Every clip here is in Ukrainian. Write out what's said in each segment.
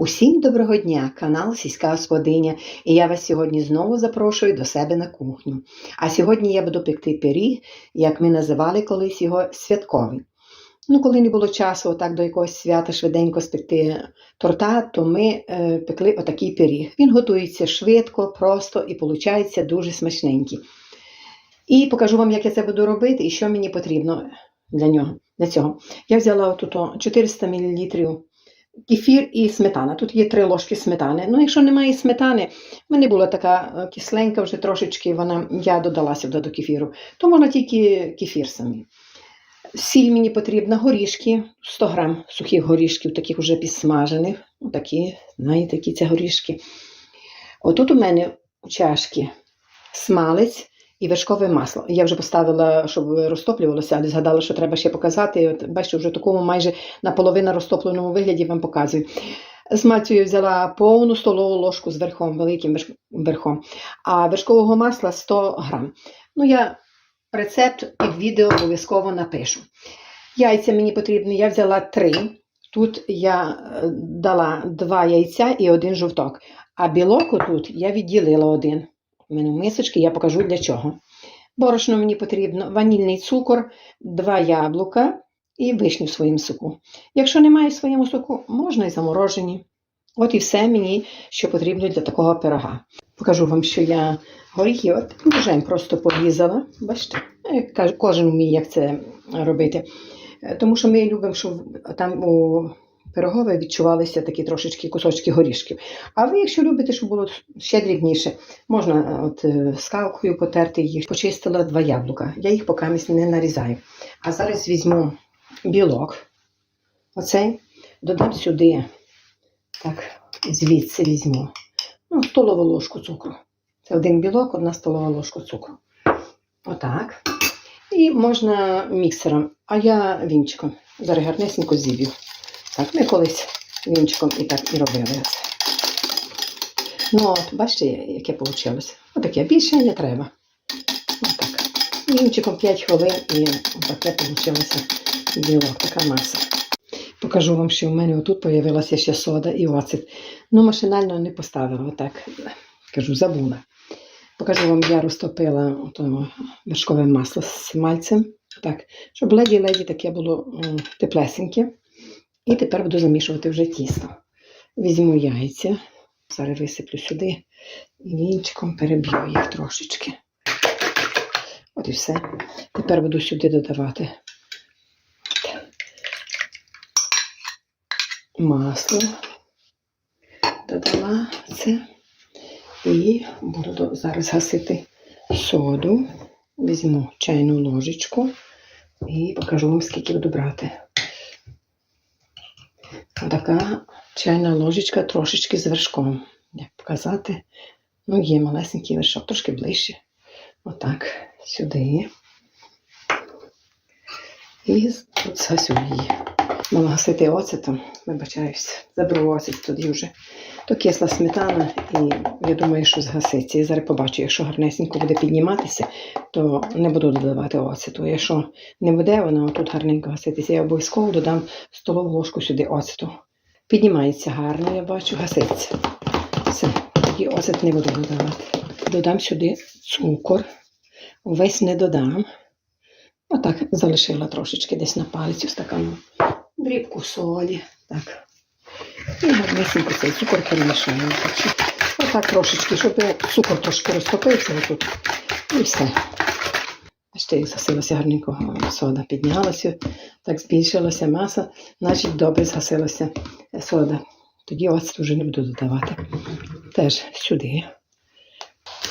Усім доброго дня, канал Сільська Господиня, і я вас сьогодні знову запрошую до себе на кухню. А сьогодні я буду пекти пиріг, як ми називали колись його святковий. Ну, коли не було часу отак до якогось свята швиденько спекти торта, то ми е, пекли отакий пиріг. Він готується швидко, просто і виходить дуже смачненький. І покажу вам, як я це буду робити і що мені потрібно для нього. Для цього. Я взяла отут 400 мл кефір і сметана. Тут є три ложки сметани. Ну, якщо немає сметани, в мене була така е, кисленька, вже трошечки вона, я додала сюди до кефіру, то можна тільки кефір самий. Сіль мені потрібна, горішки, 100 грам сухих горішків, таких вже підсмажених. Такі, знаєте, які це горішки. Отут у мене у чашки смалець і вершкове масло. Я вже поставила, щоб розтоплювалося, але згадала, що треба ще показати. От, бачите, вже в такому майже наполовину розтопленому вигляді вам показую. З мальцю я взяла повну столову ложку з верхом, великим верхом, а вершкового масла 100 грам. Ну, я рецепт під відео обов'язково напишу. Яйця мені потрібні, я взяла три. Тут я е, дала два яйця і один жовток. А білок тут я відділила один. У мене в мисочці, я покажу для чого. Борошно мені потрібно, ванільний цукор, два яблука і вишню в своєму соку. Якщо немає в своєму соку, можна і заморожені. От і все мені, що потрібно для такого пирога. Покажу вам, що я горіхи от ножем просто порізала. Бачите, Е, кожен вміє, як це робити. Е, Тому що ми любимо, щоб там у пирогове відчувалися такі трошечки кусочки горішків. А ви, якщо любите, щоб було ще дрібніше, можна е, от е, скалкою потерти їх. Почистила два яблука. Я їх поки не нарізаю. А зараз візьму білок. Оцей додам сюди. Так, звідси візьму. Ну, столову ложку цукру. Це один білок, одна столова ложка цукру. Отак. І можна міксером, а я вінчиком. Зараз гарнесенько зіб'ю. Так, ми колись вінчиком і так і робили це. Ну, от, бачите, яке вийшло? Отаке більше не треба. Отак. Вінчиком 5 хвилин і таке вийшло білок, така маса. Покажу вам, що в мене отут з'явилася ще сода і оцет. Ну, машинально не поставила, отак. Кажу, забула. Покажу вам, я розтопила ото вершкове масло з мальцем. Так, щоб леді-леді таке було теплесеньке. І тепер буду замішувати вже тісто. Візьму яйця, зараз висиплю сюди і вінчиком переб'ю їх трошечки. От і все. Тепер буду сюди додавати масло. Додала це. І буду зараз гасити соду. Візьму чайну ложечку і покажу вам, скільки буду брати. Така чайна ложечка трошечки з вершком. Як показати? Ну, є малесенький вершок, трошки ближче. Отак, сюди. І з- тут згасю її. Мала гасити оцетом, вибачаюся, заберу оцет тоді вже. То кисла сметана, і я думаю, що згаситься. Я зараз побачу, якщо гарнесенько буде підніматися, то не буду додавати оцету. Якщо не буде вона отут гарненько гаситися, я обов'язково додам столову ложку сюди оцету. Піднімається гарно, я бачу, гаситься. Все, тоді оцет не буду додавати. Додам сюди цукор. Увесь не додам. Отак залишила трошечки десь на палець у стакану. Дрібку солі. Так. І гарнесенько цей цукор перемішаємо. Так Отак трошечки, щоб цукор трошки розтопився отут. І все. Бачите, як засилася гарненько сода. Піднялася, так збільшилася маса, значить добре згасилася сода. Тоді оцет вже не буду додавати. Теж сюди.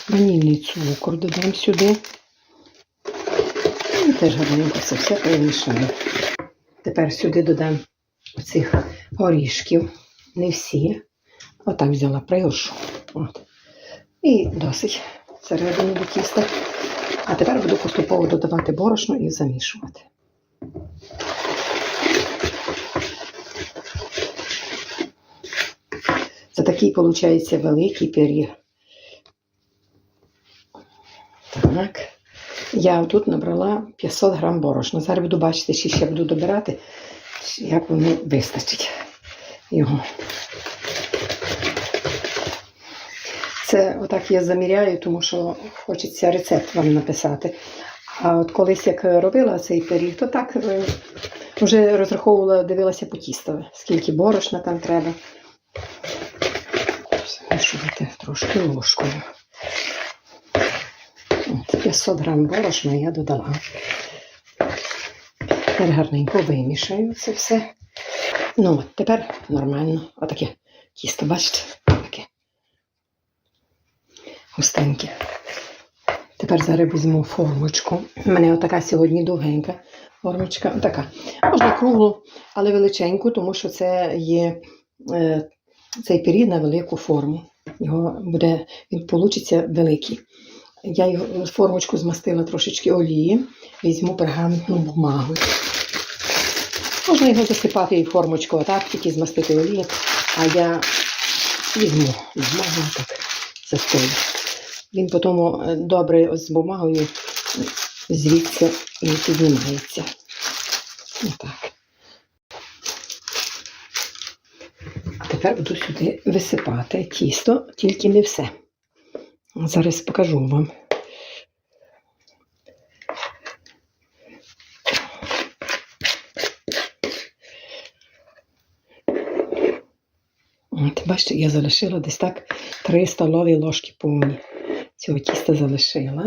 Ванільний цукор додам сюди. І теж гарненько це все перемішаю. Тепер сюди додам оцих горішків. Не всі. Отак взяла пригоршу. От. І досить всередину до тіста. А тепер буду поступово додавати борошно і замішувати. Це такий, виходить, великий пиріг. Так. Я тут набрала 500 грам борошна. Зараз буду бачити, чи ще буду добирати, як воно вистачить його. Це отак я заміряю, тому що хочеться рецепт вам написати. А от колись як робила цей пиріг, то так е, вже розраховувала, дивилася по тістові, скільки борошна там треба. Змішувати трошки ложкою. От, 500 грам борошна я додала. Тепер гарненько вимішаю це все. Ну, от тепер нормально. Отаке тісто, бачите? Таке. Густеньке. Тепер зараз візьму формочку. У мене отака сьогодні довгенька формочка. Отака. Можна круглу, але величеньку, тому що це є е, цей пиріг на велику форму. Його буде, він получиться великий. Я формочку змастила трошечки олії, візьму пергаментну бумагу. Можна його засипати і в формочку, отак, тільки змастити олію. А я візьму бумагу так застою. Він потім е, добре з бумагою звідси і піднімається. Отак. А тепер буду сюди висипати тісто, тільки не все. Зараз покажу вам. От, бачите, я залишила десь так 3 столові ложки повні. Цього тіста залишила.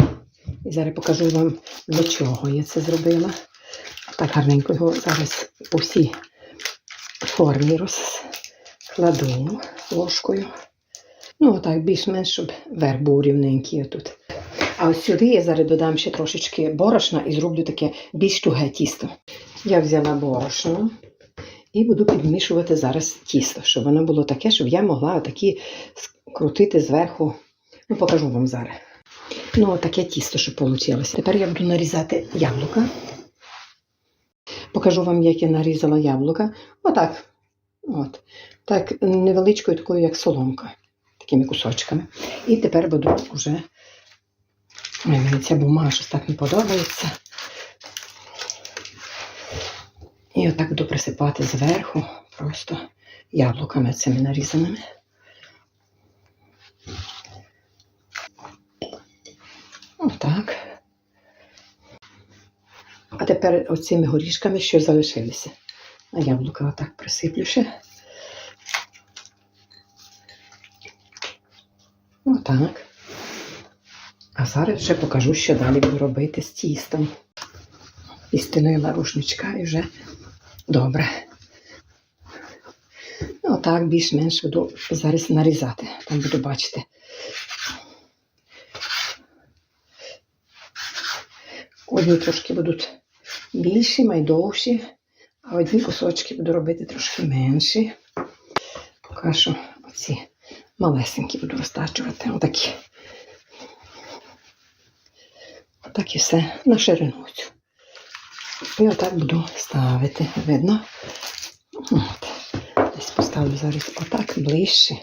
І зараз покажу вам, для чого я це зробила. Так гарненько його зараз по всій формі розкладу ложкою. Ну, отак, більш-менш, щоб верх був рівненький отут. А ось сюди я зараз додам ще трошечки борошна і зроблю таке більш туге тісто. Я взяла борошно і буду підмішувати зараз тісто, щоб воно було таке, щоб я могла такі крутити зверху. Ну, покажу вам зараз. Ну, таке тісто, що вийшло. Тепер я буду нарізати яблука. Покажу вам, як я нарізала яблука. Отак. От. Так, невеличкою такою, як соломка. Такими кусочками. І тепер буду вже. Мені ця бумага так не подобається. І отак буду присипати зверху просто яблуками цими нарізаними. Отак. А тепер оцими горішками, що залишилися. А яблука отак присиплю ще. Отак. А зараз ще покажу, що далі буду робити з тістом. Істинила рушничка і вже добре. Отак більш-менш буду зараз нарізати. Там буду бачити. Одні трошки будуть більші, майдовші, а одні кусочки буду робити трошки менші. Поки що оці малесенькі буду розтачувати. Отакі. Отак і все на ширину цю. І отак буду ставити. Видно? От. Десь поставлю зараз отак ближче.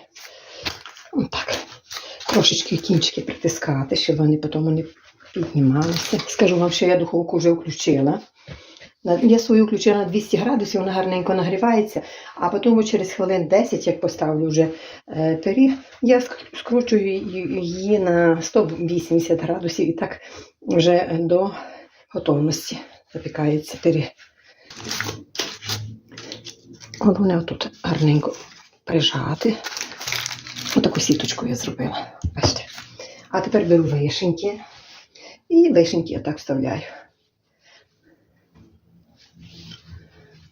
Отак. Трошечки кінчики притискати, щоб вони потім не піднімалися. Скажу вам, що я духовку вже включила. Я свою включила на 200 градусів, вона гарненько нагрівається, а потім через хвилин 10, як поставлю вже е, пиріг, я скручую її на 180 градусів і так вже до готовності запікається пиріг. Головне отут гарненько прижати. Отаку сіточку я зробила. Бачите. А тепер беру вишеньки. І вишеньки я так вставляю.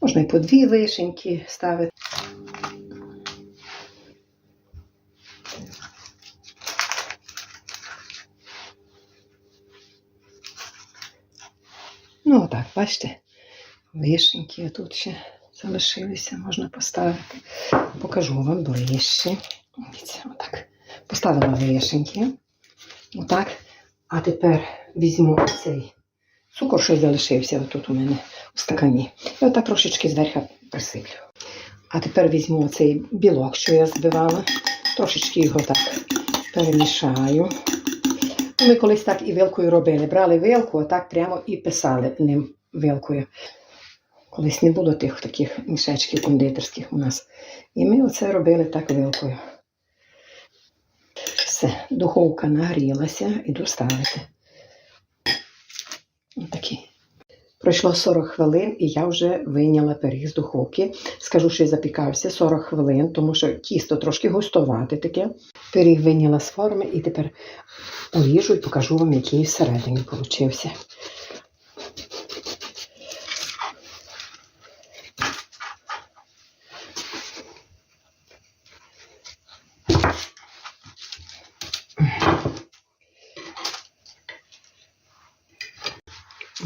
Можна і по дві вишеньки ставити. Ну, отак, бачите, вишеньки тут ще залишилися, можна поставити. Покажу вам ближче. Дивіться, отак. Поставила вишеньки. Отак. А тепер візьму цей цукор, що залишився отут у мене у стакані. І отак трошечки зверху присиплю. А тепер візьму цей білок, що я збивала, трошечки його так перемішаю. Ми колись так і вилкою робили. Брали вилку, отак прямо і писали ним вилкою. Колись не було тих таких мішечків кондитерських у нас. І ми оце робили так вилкою. Все, духовка нагрілася, іду ставити. Отакий. Пройшло 40 хвилин, і я вже вийняла пиріг з духовки. Скажу, що запікався 40 хвилин, тому що тісто трошки густувати таке. Пиріг вийняла з форми і тепер поріжу і покажу вам, який всередині получився.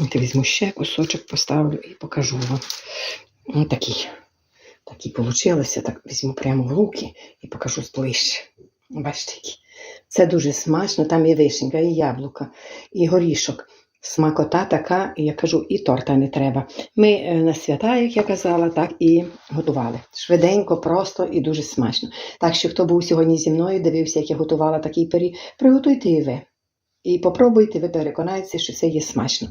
От візьму ще кусочок, поставлю і покажу вам. Ось такий. Такі получилося. Так візьму прямо в руки і покажу зближче. Бачите, які. Це дуже смачно, там і вишенька, і яблука, і горішок. Смакота така, і я кажу, і торта не треба. Ми е, на свята, як я казала, так і готували. Швиденько, просто і дуже смачно. Так що, хто був сьогодні зі мною, дивився, як я готувала такий пиріг, приготуйте і ви. І попробуйте, ви переконаєтеся, що це є смачно.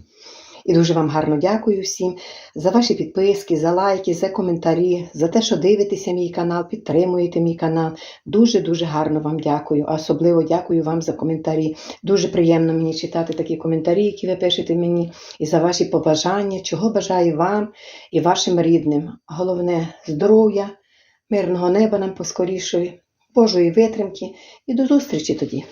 І дуже вам гарно дякую всім за ваші підписки, за лайки, за коментарі, за те, що дивитеся мій канал, підтримуєте мій канал. Дуже-дуже гарно вам дякую. Особливо дякую вам за коментарі. Дуже приємно мені читати такі коментарі, які ви пишете мені, і за ваші побажання, чого бажаю вам і вашим рідним. Головне здоров'я, мирного неба нам поскорішої, Божої витримки і до зустрічі тоді.